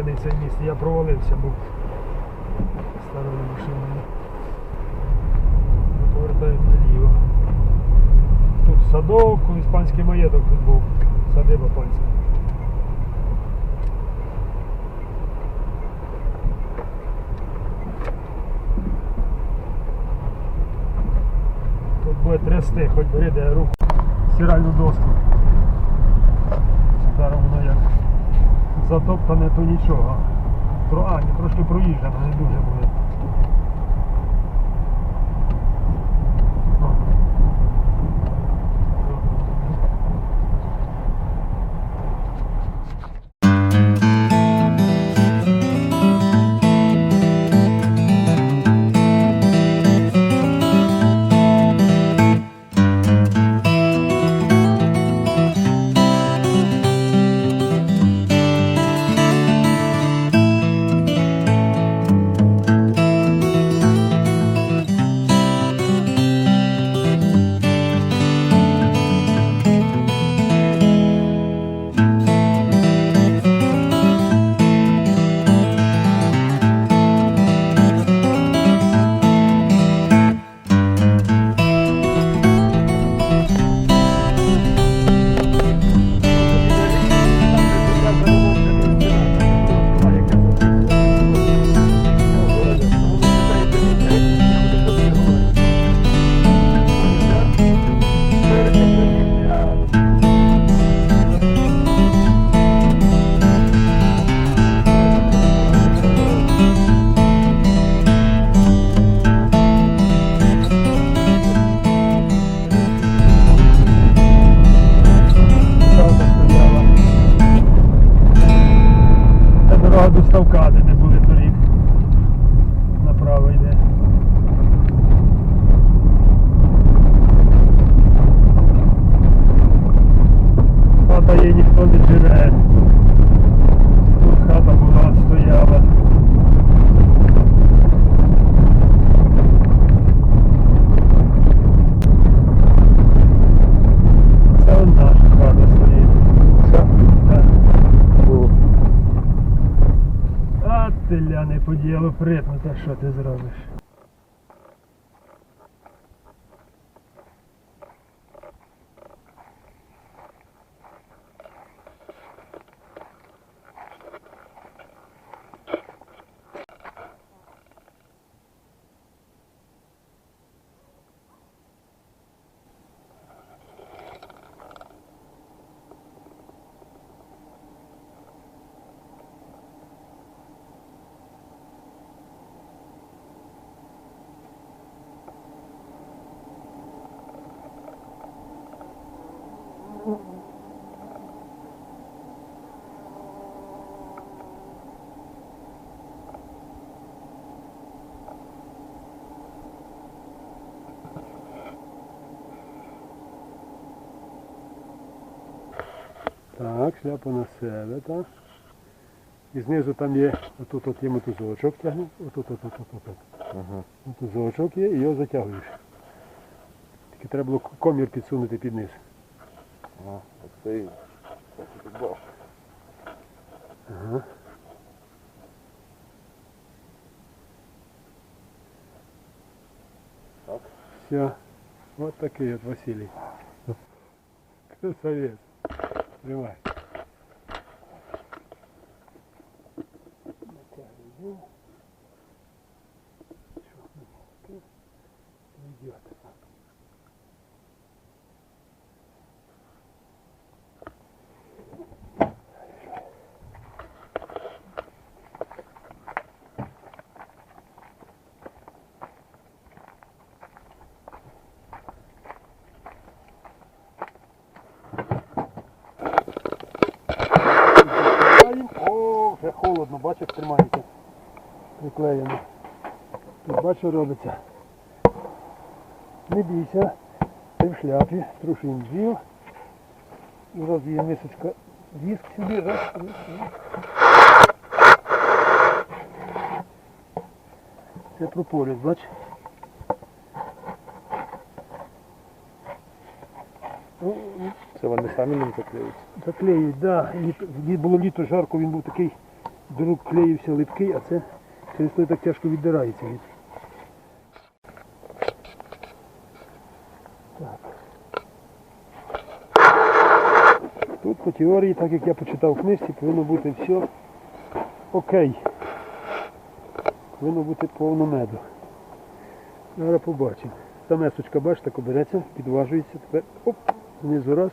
поперек перекладений цей я провалився був старою машиною. Повертають наліво. Тут садок, іспанський маєток тут був. Садиба панська. Тут буде трясти, хоч бери де руку. Стиральну доску. Зараз воно як затоптане, то нічого. Тро, а, ні, трошки проїжджено, не дуже буде. Не по ділу припнута, що ти зробиш? Так, шляпу на себе, так. І знизу там є, отут от є мотузочок тягне, отут, отут, отут, отут. Ага. Мотузочок є і його затягуєш. Тільки треба було комір підсунути під низ. Ага. Так стоїть. Так і підбав. Ага. Так. Все. Вот такий от Василий. Красавец. Тримай. Приклеєно. Тут що робиться. Не бійся, ти в шляпі, трушим з'їв. І раз є мисочка віск сюди, раз, раз, раз. Це прополіс, бач. Ну, ну, Це вони самі ним заклеюють. Заклеюють, да. Було літо жарко, він був такий, друг клеївся липкий, а це той так тяжко віддирається. Від. Тут по теорії, так як я почитав в книжці, повинно бути все окей. Повинно бути повно меду. Зараз побачимо. Та месочка, бачите, так обереться, підважується, тепер оп, знизу раз.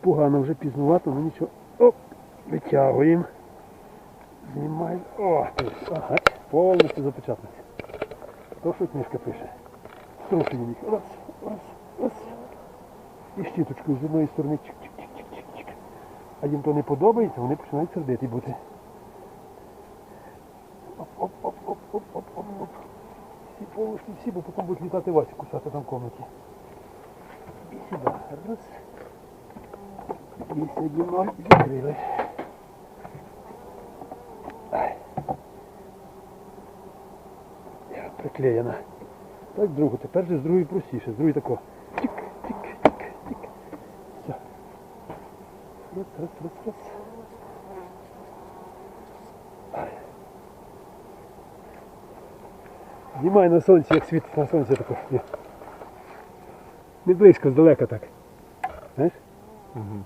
Погано вже пізнувато, ну нічого. Оп, витягуємо. Знімаємо. О, ага, повністю запечатався. То, що книжка пише. Струшуємо їх. Раз, раз, раз. І щіточкою з одної сторони чик-чик-чик-чик-чик. А їм то не подобається, вони починають сердити бути. Оп-оп-оп-оп-оп-оп-оп. Всі полушки, всі, бо потім будуть літати Васю кусати там комнаті. І сюди. Раз. І сьогодні ноль закрили. Ай. Я приклеєна. Так, другу. Тепер же з другої простіше. З другої тако. Тик, тик, тик, тик. Все. Раз, раз, раз, раз. Знімай на сонці, як світ на сонці тако. Ні. Не близько, здалека так. Знаєш? Угу.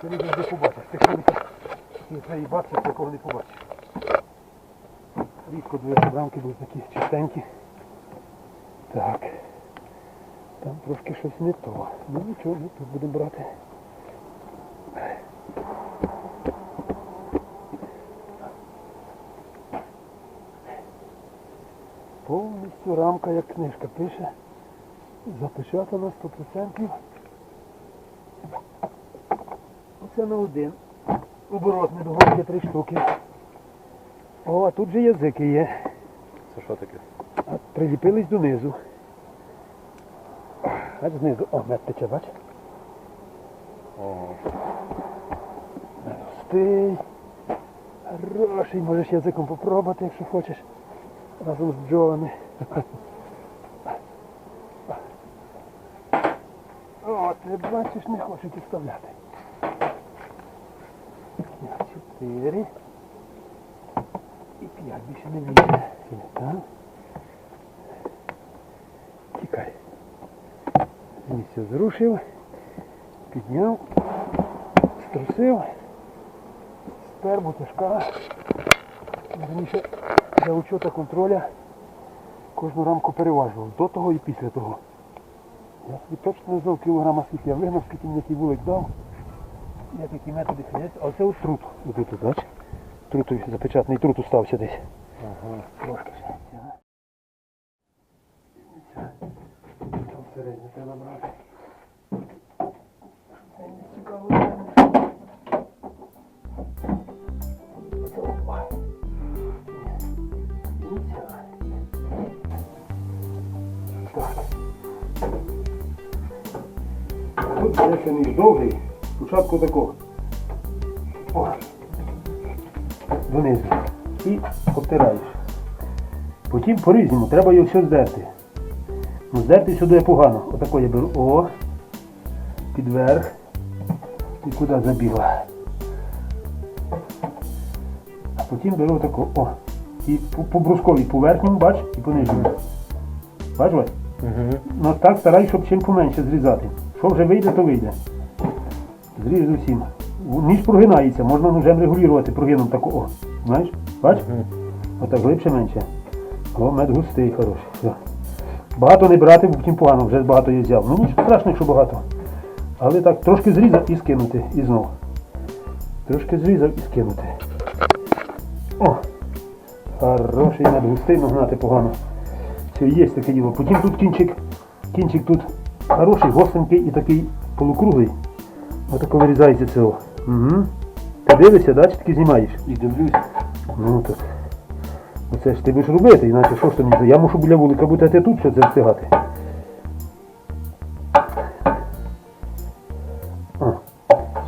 Ти не побачиш. Ти коли не бабці, такого не побачиш. Рідко дві рамки будуть такі чистенькі. Так. Там трошки щось не то. Ну нічого, ми тут будемо брати. Повністю рамка, як книжка пише, запечатана 100%. Оце на один. Оборот недоговорки три штуки. О, а тут же язики є. Це що таке? А приліпились донизу. Аж знизу. О, мед тече, бач? Ого. Стий. Хороший, можеш язиком попробувати, якщо хочеш. Разом з бджолами. О, ти бачиш, не хочуть вставляти. Чотири. І п'ять більше не. Сюди, Так. Тікай. З місця зрушив, підняв, струсив. Спер мотишка. Раніше для учета контроля кожну рамку переважував. До того і після того. Я собі точно не знав кілограма скільки я вигнав, скільки мені який вулик дав. Як які методи хиляться. А це трут. Ось тут? Трут, запечатаний трут устався десь. Ага. Трошки ще. Там середньо треба брати. Це не ще ніж довгий. Спочатку такого. Донизу. І обтираєш. Потім по-різному, треба його все здерти. Ну, здерти сюди погано. Отако я беру. О. Підверх. І куди забігла. А потім беру отако. О. І по, по брусковій по верхньому, бач, і по нижньому. Бач? Угу. Ну так старай, щоб чим поменше зрізати. Що вже вийде, то вийде. Зріж усім. Ніж прогинається, можна ножем регулювати прогином тако. О. Знаєш? Бач? Отак глибше менше. О, мед густий, хороший. Все. Багато не брати, бо потім погано, вже багато я взяв. Ну нічого страшного, якщо багато. Але так, трошки зрізав і скинути. І знов. Трошки зрізав і скинути. О! Хороший мед густий, но гнати погано. Все, є таке діло. Потім тут кінчик. Кінчик тут хороший, гостренький і такий полукруглий. Отако вирізається цього. Угу. Ти дивишся, да, чи таки знімаєш? І дивлюсь. Ну так. Оце ж ти будеш робити, іначе що ж ти мені? Я мушу біля вулика бути, ти тут все це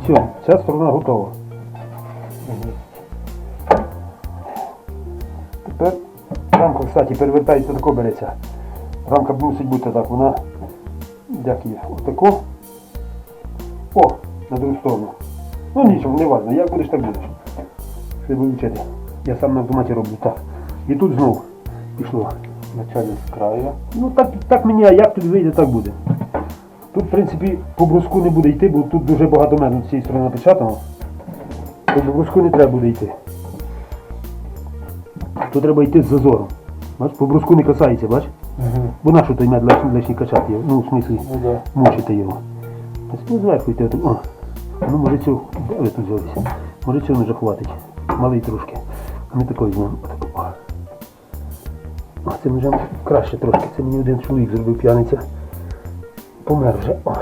все, ця сторона готова. Тепер рамка, кстати, перевертається тако береться. Рамка мусить бути так, вона Як є? Отако. О, на другу сторону. Ну нічого, не важно, як будеш, так будеш. Що буду вчити. Я сам на автоматі роблю так. І тут знов пішло. Вначале з краю. Ну так, так мені, а як тобі вийде, так буде. Тут, в принципі, по бруску не буде йти, бо тут дуже багато меду з цієї сторони напечатано. По бруску не треба буде йти. Тут треба йти з зазором. Бач, по бруску не касається, бач? Угу. Бо на що той мед легше качати його? Ну, в смислі, Ну да. мучити його. Ось ну, зверху йти. О. Ну, може цього, де ви тут взялися? Може цього вже хватить. Малий трошки. А ми такий візьмемо. Отак, о. О, цим вже краще трошки. Це мені один чоловік зробив п'яниця. Помер вже. О.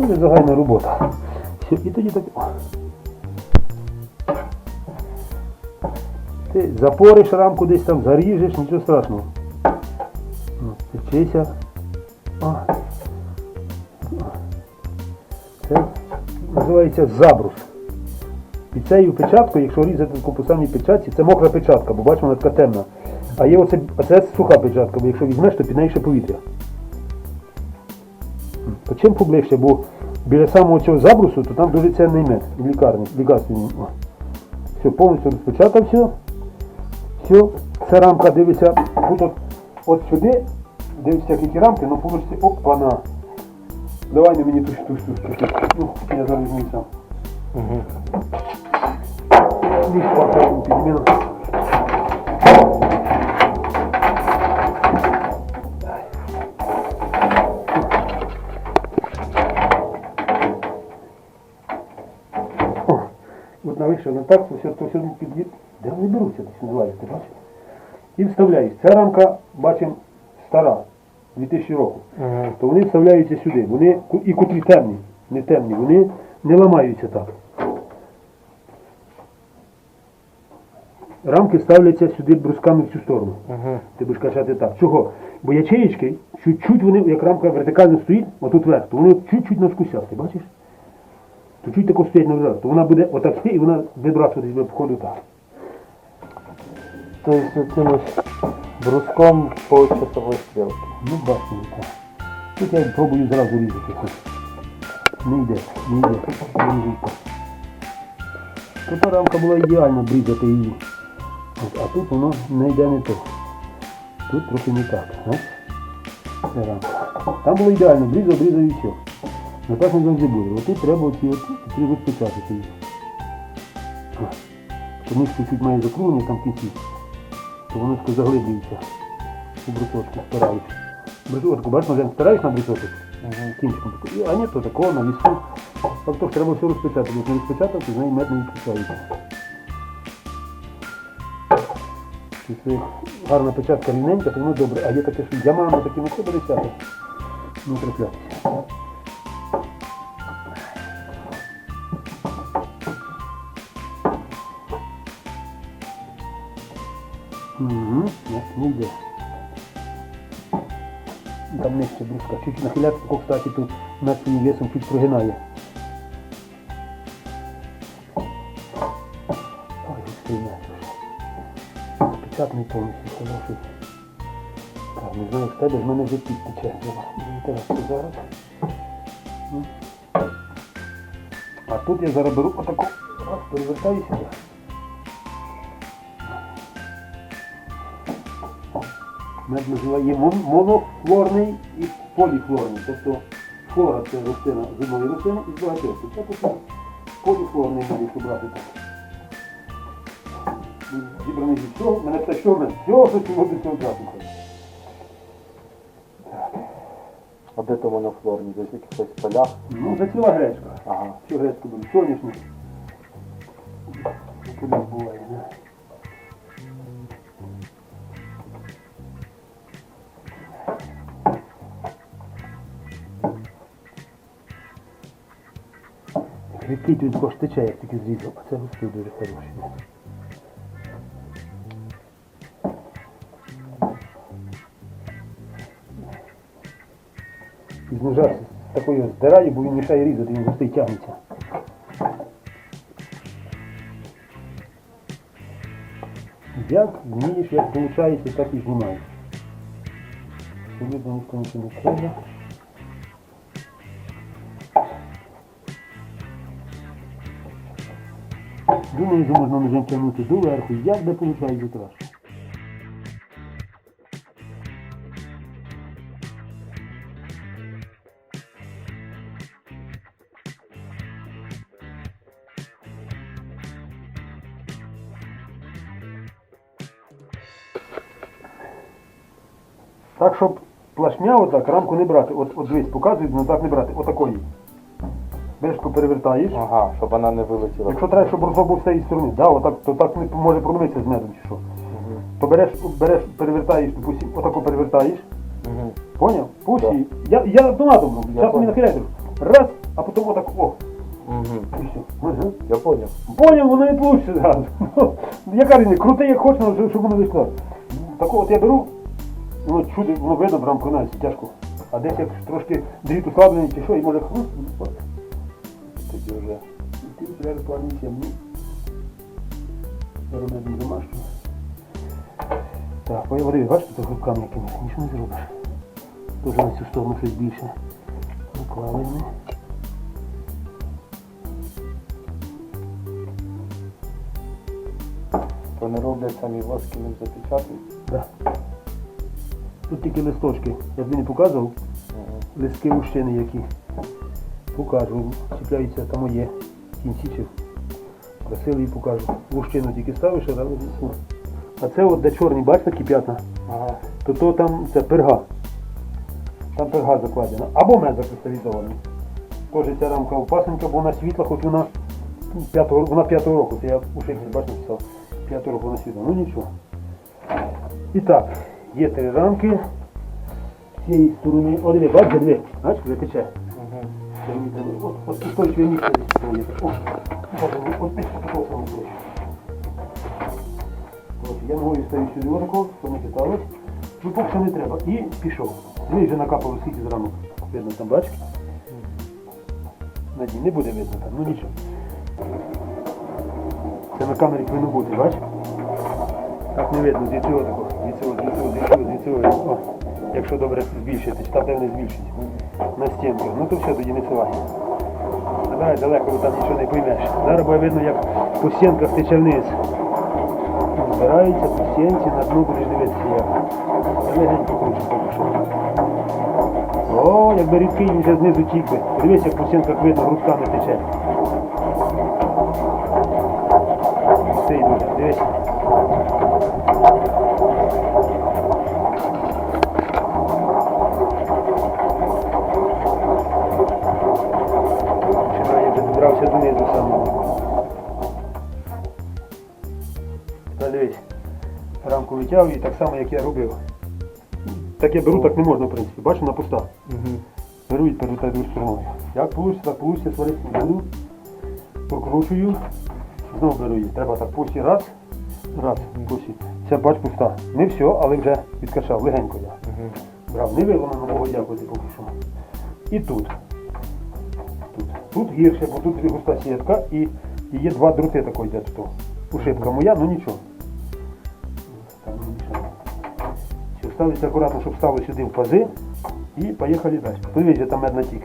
Дуже загальна робота. Все, і тоді так. О. Ти запориш рамку десь там, заріжеш, нічого страшного. Ну, Вчися. О. Це називається забрус. Під цією печаткою, якщо різати по самій печатці, це мокра печатка, бо бачимо, вона така темна. А є оце, а це суха печатка, бо якщо візьмеш, то під нею ще повітря. То чим поближче, бо біля самого цього забрусу, то там дуже цінний мед, лікарний, лікарственний. О. Все, повністю розпечатав все. Ця рамка дивиться, тут от, от сюди, дивишся, які рамки, ну поверсі, опа-на. Давай на мені ту ту ту Ну, я зараз візьму сам. Угу. Ліж папку підміну. О, От на вище, на так, то все, то все під'їд. Де вони беруться, десь називають, ти бачиш? І вставляють. Ця рамка, бачимо, стара, 2000 року Угу. то вони вставляються сюди. Вони і котрі темні, не темні, вони не ламаються так. Рамки ставляться сюди брусками в цю сторону. Угу. Ти будеш качати так. Чого? Бо ячеїчки, чуть-чуть вони, як рамка вертикально стоїть, отут вверх, то вони чуть-чуть навскусять, ти бачиш? То чуть тако стоять наверх, то вона буде отак стоїть і вона вибрасувати себе входу так. Тобто цим бруском по часовой стрілці. Ну, бачите, так. Тут я пробую зразу різати. Не йде, не йде. Не йде. Тут рамка була ідеально брізати її. А тут воно не йде не то. Тут трохи не так. Ось. Там було ідеально, брізав, брізав і все. Ну так не завжди буде. От тут треба оці розпечатати її. Тому що чуть має закрулення там кінці, то воно заглиблюється у брусочку стараюсь. Брусочку, бачиш, може, стараюсь на брусочок, кінчиком. А ні, то такого на лісу. Тобто треба все розпечатати. Як не розпечатав, то з неї мед не відпускається. Якщо гарна печатка рівненька, то воно добре. А є таке, що ямами такими треба десяти. Не траплятися. Угу, не йде. Там нижче бруска. Чуть нахиляться, кстати, тут над своїм весом чуть прогинає. Вже. Запечатаний повністю, хороший. Так, не знаю, в тебе з мене вже під тече. Мені. Ну. А тут я зараз беру отаку, раз, перевертаю сюди. Мед називає мон- монофлорний і поліфлорний. Тобто флора це рослина з одної рослини і багатьох. Поліфлорний мед, брати так. Зібраний від всього, мене те, що мене, всього, що цього до цього брати. А де то монофлорні? Десь в якихось полях? Ну, це ціла гречка. Ага. Всю гречку беру, соняшник. Куди буває, не? Рідкий тут також тече, як тільки зрізав, а це густий дуже хороший. Ножа такою здираю, бо він мішає різати, він густий тягнеться. Як вмієш, як виходить, так і знімаєш. Абсолютно ніхто нічого не треба. Донизу можна ножем тягнути доверху, як де виходить краще. Так, щоб плашмя отак, рамку не брати. От, от дивись, показують, ну так не брати. Отакої. Бережку перевертаєш. Ага, щоб вона не вилетіла. Якщо треба, щоб розгон був з цієї сторони, да, отак, то так не може промитися з медом чи що. Мгм. То береш, береш, перевертаєш, допустим, отако перевертаєш. Мгм. Поняв? Пусті. Я, я автоматом роблю. Я Зараз мені нахиляєш. Раз, а потім отак, о, І. Я понял. Поняв, воно не вийде зразу. Ну, Яка різниця, крути як хочеш, щоб воно вийшло. Такого от я беру, воно чуди, воно видно, прям пронається, тяжко. А десь як трошки дріт ускладнений чи що, і може хруст. Тоді вже. І ти треба плавні сім'ї. Я роблю домашню. Так, води, бачите, тут руками якимось, нічого не зробиш. Тоже на цю сторону щось більше. Наклали ми. Вони роблять самі воски не запечатують. Да. Тут тільки листочки. Я тобі не показував. Листки лущини які. Покажу. Чіпляються там є в кінці чи просили і покажу. Лущину тільки ставиш, а там листку. А це от де чорні, бачите, такі п'ятна, Ага. то то там це перга. Там перга закладена. Або мед закристалізований. Теж ця рамка опасенька, бо вона світла, хоч вона п'ятого, вона п'ятого року. Це я у шипці, бачите, написав. Року вона світла. Ну нічого. І так, є три рамки. З цієї сторони. О, диви, бачиш, диви. Бачиш, вже тече. Треба. От, устойчиве місце десь. О, от десь по такому самому я ногою стою сюди отако. Ну, поки що не треба. І пішов. Диви, вже накапало скільки зранку. Видно там, бачиш? На дні не буде видно там, ну нічого. Це на камері повинно бути, бачиш? Так не видно, звідси отако, звідси, от, звідси, от, звідси, от, звідси, от. О, якщо добре збільшити, чи там вони збільшить на стінках. Ну то все, тоді не сувай. Давай далеко, бо там нічого не поймеш. Зараз буде видно, як по стінках тече вниз. Збирається по стінці, на дно будеш дивитися як. Легенько кручу поки що. О, якби рідкий він вже знизу тік би. Дивись, як по стінках видно, грудками тече. Добрався донизу самого. Та дивись, рамку витягую і так само, як я робив. Так я беру, так не можна, в принципі. Бачу, на пуста. Мгм. Беру і перевертаю стороною. Як вийде, так сварити не буду. Прокручую. Знову беру її. Треба так пусті раз. Раз, пусті. Ця бач пуста. Не все, але вже відкачав. Легенько я. Мгм. Брав, не вивано на Богу дякувати поки що. І тут. Тут, гірше, бо тут густа сітка і, є два дроти такої йде тут. Ушибка моя, ну нічого. Ставиться акуратно, щоб стало сюди в пази. І поїхали далі. Подивіться, там медна тік.